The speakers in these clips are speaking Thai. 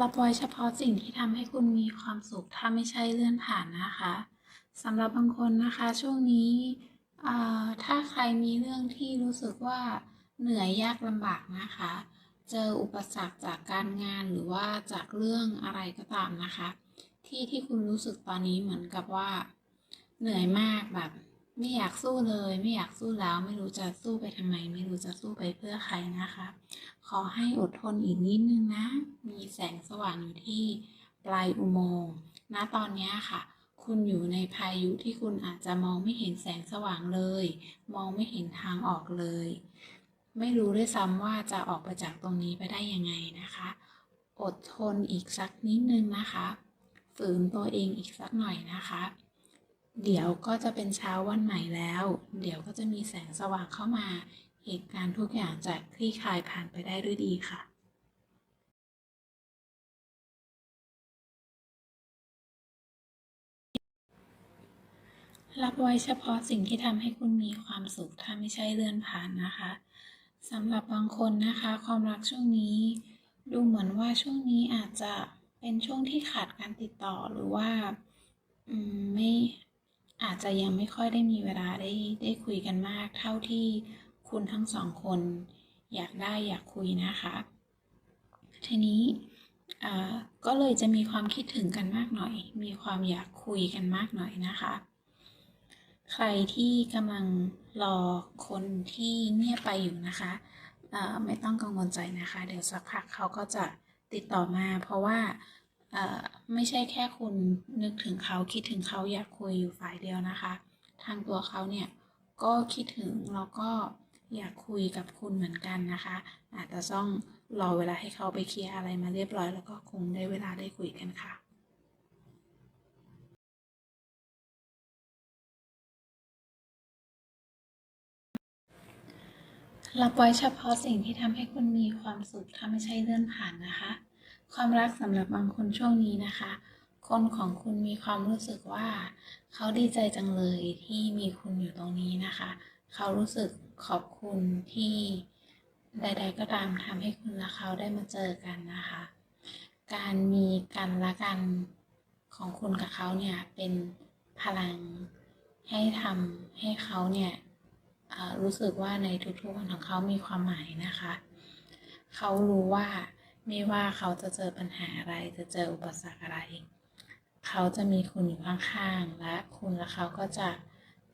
รับไว้เฉพาะสิ่งที่ทำให้คุณมีความสุข ถ้าไม่ใช่เลื่อนผ่านนะคะสำหรับบางคนนะคะช่วงนี้ถ้าใครมีเรื่องที่รู้สึกว่าเหนื่อยยากลำบากนะคะ เจออุปสรรคจากการงานหรือว่าจากเรื่องอะไรก็ตามนะคะ ที่ที่คุณรู้สึกตอนนี้เหมือนกับว่า เหนื่อยมากแบบ ไม่อยากสู้เลย ไม่อยากสู้แล้ว ไม่รู้จะสู้ไปทำไม ไม่รู้จะสู้ไปเพื่อใครนะคะ ขอให้อดทนอีกนิดนึงนะ มีแสงสว่างอยู่ที่ปลายอุโมงค์ณตอนนี้ค่ะ คุณอยู่ในพายุที่คุณอาจจะมองไม่เห็นแสงสว่างเลย มองไม่เห็นทางออกเลย ไม่รู้ด้วยซ้ำว่าจะออกไปจากตรงนี้ไปได้ยังไงนะคะ อดทนอีกสักนิดนึงนะคะ ฝืนตัวเองอีกสักหน่อยนะคะ เดี๋ยวก็จะเป็นเช้าวันใหม่แล้ว เดี๋ยวก็จะมีแสงสว่างเข้ามา เหตุการณ์ทุกอย่างจะคลี่คลายผ่านไปได้ด้วยดีค่ะรับไว้เฉพาะสิ่งที่ทำให้คุณมีความสุข ถ้าไม่ใช่เลื่อนผ่านนะคะสำหรับบางคนนะคะ ความรักช่วงนี้ ดูเหมือนว่าช่วงนี้อาจจะเป็นช่วงที่ขาดการติดต่อหรือว่าไม่ อาจจะยังไม่ค่อยได้มีเวลาได้ได้คุยกันมาก เท่าที่คุณทั้งสองคน อยากได้อยากคุยนะคะ ทีนี้ก็เลยจะมีความคิดถึงกันมากหน่อย มีความอยากคุยกันมากหน่อยนะคะ ใครที่กำลังรอคนที่เงียบไปอยู่นะคะไม่ต้องกังวลใจนะคะ เดี๋ยวสักพักเขาก็จะติดต่อมา เพราะว่า ไม่ใช่แค่คุณนึกถึงเขาคิดถึงเขาอยากคุยอยู่ฝ่ายเดียวนะคะ ทางตัวเขาเนี่ยก็คิดถึงแล้วก็อยากคุยกับคุณเหมือนกันนะคะ อาจจะต้องรอเวลาให้เขาไปเคลียร์อะไรมาเรียบร้อย แล้วก็คงได้เวลาได้คุยกันค่ะรับไว้เฉพาะสิ่งที่ทำให้คุณมีความสุขถ้าไม่ใช่เลื่อนผ่านนะคะ ความรักสำหรับบางคนช่วงนี้นะคะ คนของคุณมีความรู้สึกว่า เขาดีใจจังเลยที่มีคุณอยู่ตรงนี้นะคะ เขารู้สึกขอบคุณที่ใด ๆ ก็ตามทำให้คุณและเขาได้มาเจอกันนะคะ การมีกันและกันของคุณกับเขาเนี่ยเป็นพลังให้ทำให้เขาเนี่ยรู้สึกว่าในทุกๆวันของเขามีความหมายนะคะ เขารู้ว่า ไม่ว่าเขาจะเจอปัญหาอะไรจะเจออุปสรรคอะไร เขาจะมีคุณอยู่ข้างๆ และคุณและเขาก็จะ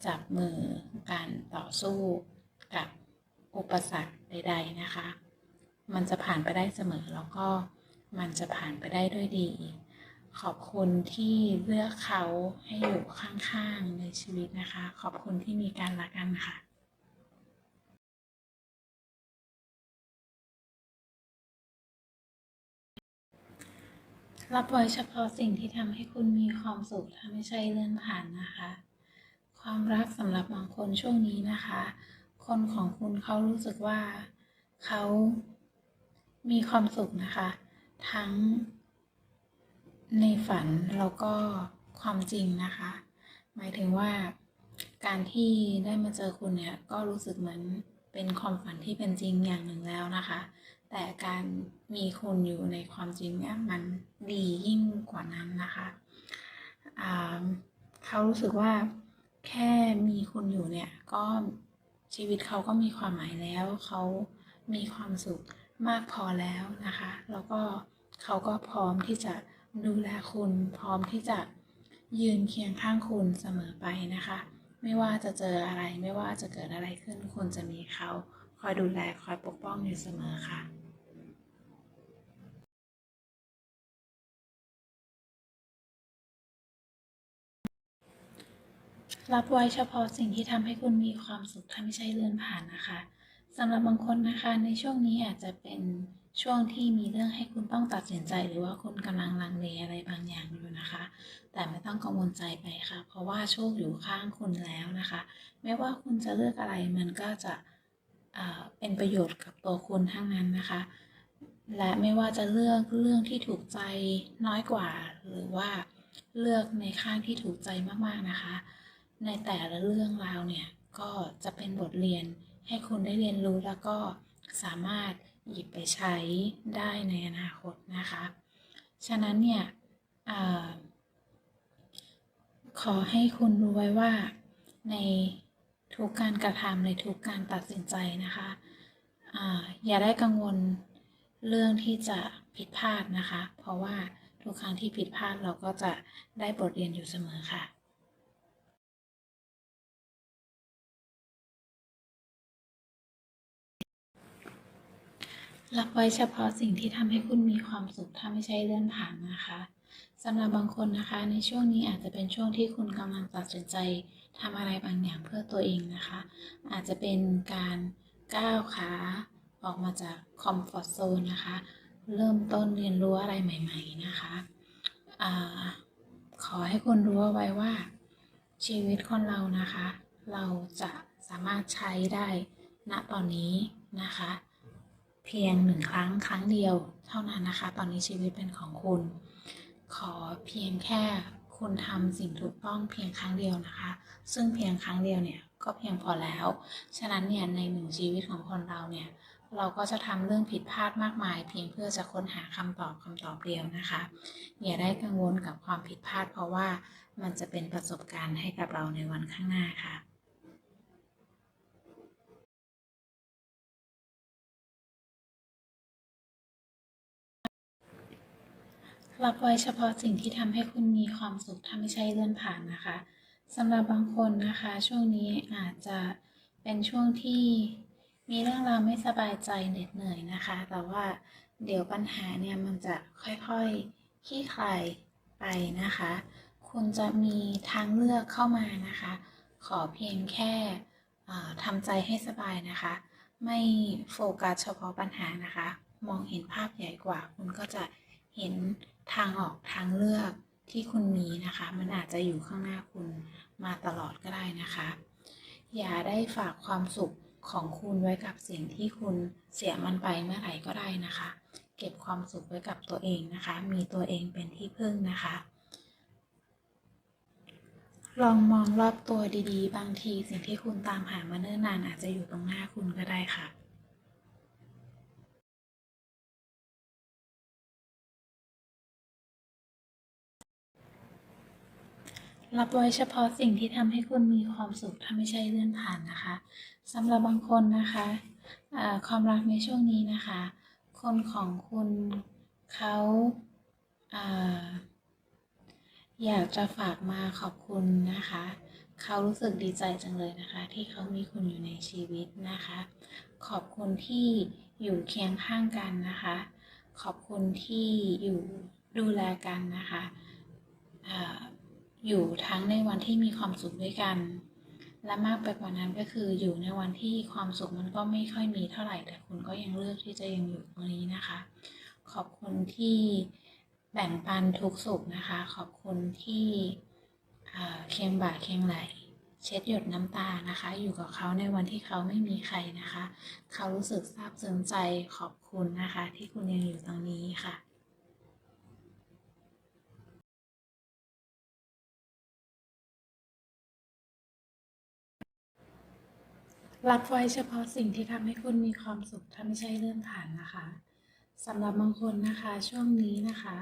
จับมือกันต่อสู้กับอุปสรรคใด ๆนะคะ มันจะผ่านไปได้เสมอแล้วก็มันจะผ่านไปได้ด้วยดี ขอบคุณที่เลือกเขาให้อยู่ข้างๆในชีวิตนะคะ ขอบคุณที่มีการรักกันค่ะ รับไว้เฉพาะสิ่งที่ทำให้คุณมีความสุขถ้าไม่ใช่เลื่อนผ่านนะคะ ความรักสำหรับบางคนช่วงนี้นะคะ คนของคุณเขารู้สึกว่าเขามีความสุขนะคะ ทั้งในฝันแล้วก็ความจริงนะคะ หมายถึงว่าการที่ได้มาเจอคุณเนี่ยก็รู้สึกเหมือน เป็นความฝันที่เป็นจริงอย่างหนึ่งแล้วนะคะ แต่การมีคุณอยู่ในความจริงเนี่ยมันดียิ่งกว่านั้นนะคะเขารู้สึกว่าแค่มีคุณอยู่เนี่ยก็ชีวิตเขาก็มีความหมายแล้วเขามีความสุขมากพอแล้วนะคะ แล้วก็เขาก็พร้อมที่จะดูแลคุณ พร้อมที่จะยืนเคียงข้างคุณเสมอไปนะคะ ไม่ว่าจะเจออะไรไม่ว่าจะเกิดอะไรขึ้น คุณจะมีเขาคอยดูแลคอยปกป้องอยู่เสมอค่ะรับไว้เฉพาะสิ่งที่ทำให้คุณมีความสุขถ้าไม่ใช่เลื่อนผ่านนะคะสำหรับบางคนนะคะในช่วงนี้อาจจะเป็น ช่วงที่มีเรื่องให้คุณต้องตัดสินใจหรือว่าคุณกำลังลังเลอะไรบางอย่างอยู่นะคะ แต่ไม่ต้องกังวลใจไปค่ะ เพราะว่าโชคอยู่ข้างคุณแล้วนะคะ ไม่ว่าคุณจะเลือกอะไรมันก็จะเป็นประโยชน์กับตัวคุณทั้งนั้นนะคะ และไม่ว่าจะเลือกเรื่องที่ถูกใจน้อยกว่า หรือว่าเลือกในข้างที่ถูกใจมากๆนะคะ ในแต่ละเรื่องราวเนี่ยก็จะเป็นบทเรียนให้คุณได้เรียนรู้แล้วก็สามารถ หยิบไปใช้ได้ในอนาคตนะคะ ฉะนั้นเนี่ยอขอให้คุณรู้ไว้ว่าในทุกการกระทำในทุกการตัดสินใจนะคะออย่าได้กังวลเรื่องที่จะผิดพลาดนะคะ เพราะว่าทุกครั้งที่ผิดพลาดเราก็จะได้บทเรียนอยู่เสมอค่ะ รับไว้เฉพาะสิ่งที่ทำให้คุณมีความสุขถ้าไม่ใช่เลื่อนผ่านนะคะสำหรับบางคนนะคะในช่วงนี้อาจจะเป็นช่วงที่คุณกำลังตัดสินใจทำอะไรบางอย่างเพื่อตัวเองนะคะ อาจจะเป็นการก้าวขาออกมาจากคอมฟอร์ทโซนนะคะ เริ่มต้นเรียนรู้อะไรใหม่ ๆนะคะอขอให้คุณรู้เอาไว้ว่าชีวิตคนเรานะคะ เราจะสามารถใช้ได้ณตอนนี้นะคะ เพียงหนึ่งครั้งครั้งเดียวเท่านั้นนะคะ ตอนนี้ชีวิตเป็นของคุณ ขอเพียงแค่คุณทำสิ่งถูกต้องเพียงครั้งเดียวนะคะ ซึ่งเพียงครั้งเดียวเนี่ยก็เพียงพอแล้ว ฉะนั้นเนี่ยในหนึ่งชีวิตของคนเราเนี่ยเราก็จะทำเรื่องผิดพลาดมากมาย เพียงเพื่อจะค้นหาคำตอบคำตอบเดียวนะคะ อย่าได้กังวลกับความผิดพลาด เพราะว่ามันจะเป็นประสบการณ์ให้กับเราในวันข้างหน้าค่ะ รับไว้เฉพาะสิ่งที่ทำให้คุณมีความสุขถ้าไม่ใช่เลื่อนผ่านนะคะสำหรับบางคนนะคะ ช่วงนี้อาจจะเป็นช่วงที่มีเรื่องราวไม่สบายใจเหน็ดเหนื่อยนะคะ แต่ว่าเดี๋ยวปัญหาเนี่ยมันจะค่อยๆคลี่คลายไปนะคะ คุณจะมีทางเลือกเข้ามานะคะ ขอเพียงแค่ทำใจให้สบายนะคะ ไม่โฟกัสเฉพาะปัญหานะคะ มองเห็นภาพใหญ่กว่า คุณก็จะเห็น ทางออกทางเลือกที่คุณมีนะคะ มันอาจจะอยู่ข้างหน้าคุณมาตลอดก็ได้นะคะ อย่าได้ฝากความสุขของคุณไว้กับสิ่งที่คุณเสียมันไปเมื่อไหร่ก็ได้นะคะ เก็บความสุขไว้กับตัวเองนะคะ มีตัวเองเป็นที่พึ่งนะคะ ลองมองรอบตัวดีๆ บางทีสิ่งที่คุณตามหามาเนิ่นนานอาจจะอยู่ตรงหน้าคุณก็ได้ค่ะ รับไว้เฉพาะสิ่งที่ทำให้คุณมีความสุขถ้าไม่ใช่เลื่อนผ่านนะคะสำหรับบางคนนะคะอ่าความรักในช่วงนี้นะคะ คนของคุณเขาอาอยากจะฝากมาขอบคุณนะคะ เขารู้สึกดีใจจังเลยนะคะ ที่เขามีคุณอยู่ในชีวิตนะคะ ขอบคุณที่อยู่เคียงข้างกันนะคะ ขอบคุณที่อยู่ดูแลกันนะคะอ่า อยู่ทั้งในวันที่มีความสุขด้วยกัน และมากไปกว่านั้นก็คืออยู่ในวันที่ความสุขมันก็ไม่ค่อยมีเท่าไหร่ แต่คุณก็ยังเลือกที่จะยังอยู่ตรงนี้นะคะ ขอบคุณที่แบ่งปันทุกสุขนะคะ ขอบคุณที่เคียงบ่าเคียงไหล เช็ดหยดน้ำตานะคะ อยู่กับเขาในวันที่เขาไม่มีใครนะคะ เขารู้สึกซาบซึ้งใจขอบคุณนะคะ ที่คุณยังอยู่ตรงนี้ค่ะ รับไว้เฉพาะสิ่งที่ทำให้คุณมีความสุขถ้าไม่ใช่เลื่อนผ่านนะคะสำหรับบางคนนะคะช่วงนี้นะคะ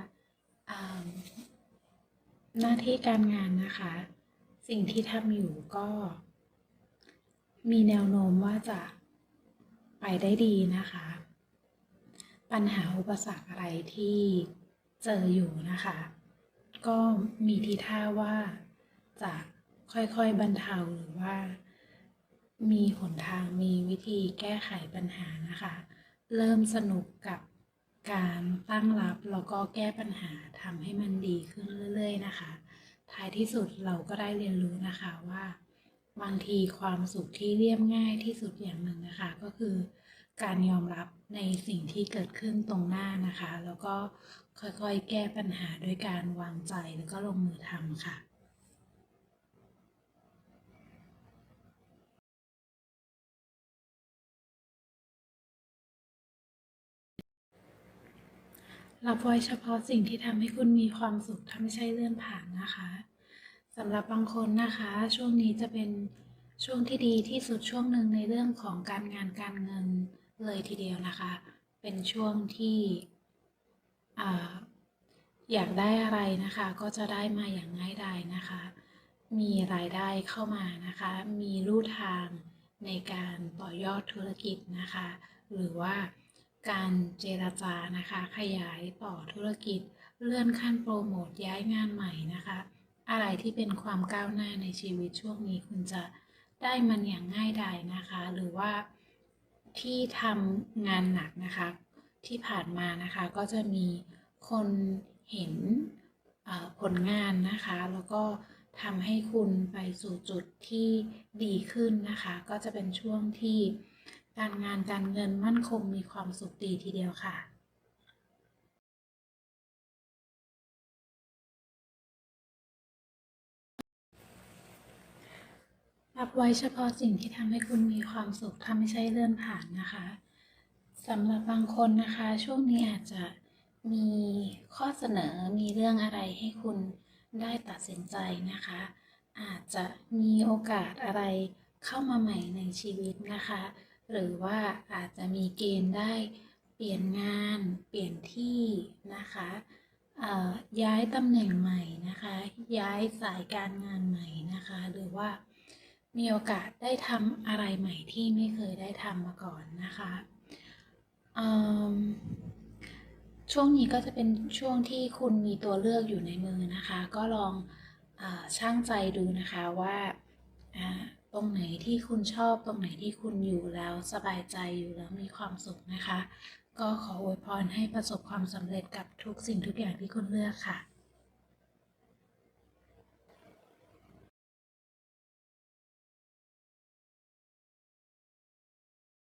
หน้าที่การงานนะคะ สิ่งที่ทำอยู่ก็ มีแนวโน้มว่าจะไปได้ดีนะคะ ปัญหาอุปสรรคอะไรที่เจออยู่นะคะ ก็มีทีท่าว่าจะค่อยๆบรรเทาหรือว่า มีหนทางมีวิธีแก้ไขปัญหานะคะ เริ่มสนุกกับการตั้งรับแล้วก็แก้ปัญหาทำให้มันดีขึ้นเรื่อย ๆ นะคะ ท้ายที่สุดเราก็ได้เรียนรู้นะคะว่า บางทีความสุขที่เรียบง่ายที่สุดอย่างหนึ่งนะคะ ก็คือ การยอมรับในสิ่งที่เกิดขึ้นตรงหน้านะคะ แล้วก็ค่อยๆ แก้ปัญหาด้วยการวางใจแล้วก็ลงมือทำค่ะ รับไว้เฉพาะสิ่งที่ทำให้คุณมีความสุขถ้าไม่ใช่เลื่อนผ่านนะคะสำหรับบางคนนะคะ ช่วงนี้จะเป็นช่วงที่ดีที่สุดช่วงหนึ่งในเรื่องของการงานการเงินเลยทีเดียวนะคะ เป็นช่วงที่ออยากได้อะไรนะคะ ก็จะได้มาอย่างง่ายดายนะคะ มีรายได้เข้ามานะคะ มีลู่ทางในการต่อยอดธุรกิจนะคะ หรือว่า การเจรจานะคะ ขยายต่อธุรกิจ เลื่อนขั้นโปรโมทย้ายงานใหม่นะคะ อะไรที่เป็นความก้าวหน้าในชีวิตช่วงนี้คุณจะได้มันอย่างง่ายดายนะคะ หรือว่าที่ทำงานหนักนะคะ ที่ผ่านมานะคะก็จะมีคนเห็นผลงานนะคะ แล้วก็ทำให้คุณไปสู่จุดที่ดีขึ้นนะคะ ก็จะเป็นช่วงที่ การงานการเงินมั่นคงมีความสุขดีทีเดียวค่ะรับไว้เฉพาะสิ่งที่ทำให้คุณมีความสุขถ้าไม่ใช่เลื่อนผ่านนะคะสำหรับบางคนนะคะ ช่วงนี้อาจจะมีข้อเสนอมีเรื่องอะไรให้คุณได้ตัดสินใจนะคะ อาจจะมีโอกาสอะไรเข้ามาใหม่ในชีวิตนะคะ หรือว่าอาจจะมีเกณฑ์ได้เปลี่ยนงานเปลี่ยนที่นะคะย้ายตำแหน่งใหม่นะคะ ย้ายสายการงานใหม่นะคะ หรือว่ามีโอกาสได้ทำอะไรใหม่ที่ไม่เคยได้ทำมาก่อนนะคะช่วงนี้ก็จะเป็นช่วงที่คุณมีตัวเลือกอยู่ในมือนะคะ ก็ลองอช่างใจดูนะคะว่า ตรงไหนที่คุณชอบตรงไหนที่คุณอยู่แล้วสบายใจอยู่แล้วมีความสุขนะคะ ก็ขออวยพรให้ประสบความสำเร็จกับทุกสิ่งทุกอย่างที่คุณเลือกค่ะ